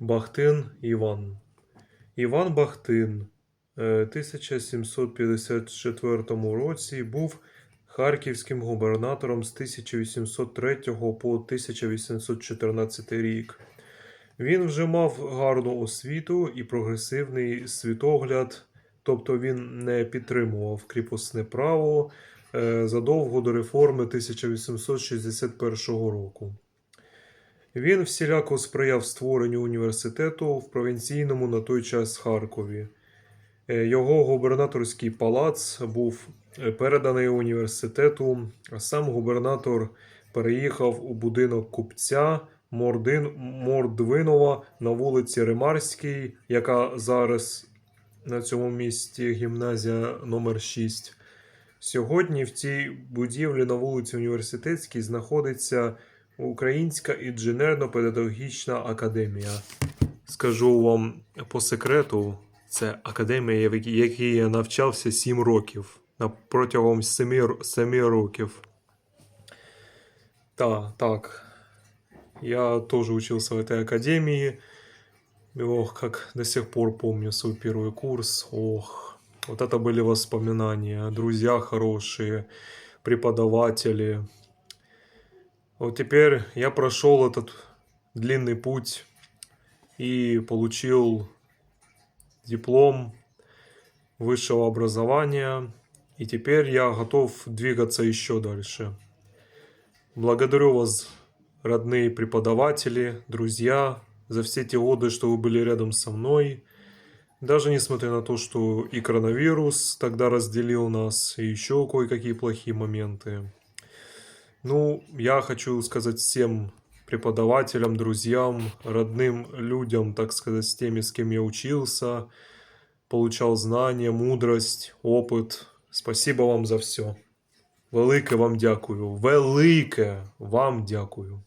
Бахтин Іван. Іван Бахтин е, в 1754 році був харківським губернатором з 1803 по 1814 рік. Він вже мав гарну освіту і прогресивний світогляд, тобто він не підтримував кріпосне право е, задовго до реформи 1861 року. Він всіляко сприяв створенню університету в провінційному на той час Харкові. Е, Його губернаторський палац був е, переданий університету, а сам губернатор переїхав у будинок купця Мордин, Мордвинова на вулиці Римарській, яка зараз на цьому місці гімназія номер 6. Сьогодні в цій будівлі на вулиці Університетській знаходиться Українська інженерно-педагогічна академія. Скажу вам по секрету, це академія, в якій- якій я навчався 7 років. На- Протягом 7, 7 років. Та, так. Я тоже учился в этой академии. Ох, как до сих пор помню свой первый курс. Ох, вот это были воспоминания. Друзья хорошие, преподаватели. Вот теперь я прошел этот длинный путь и получил диплом высшего образования. И теперь я готов двигаться еще дальше. Благодарю вас, родные преподаватели, друзья, за все те годы, что вы были рядом со мной. Даже несмотря на то, что и коронавирус тогда разделил нас, и еще кое-какие плохие моменты. Ну, я хочу сказать всем преподавателям, друзьям, родным людям, так сказать, с теми, с кем я учился, получал знания, мудрость, опыт. Спасибо вам за все. Велике вам дякую. Велике вам дякую.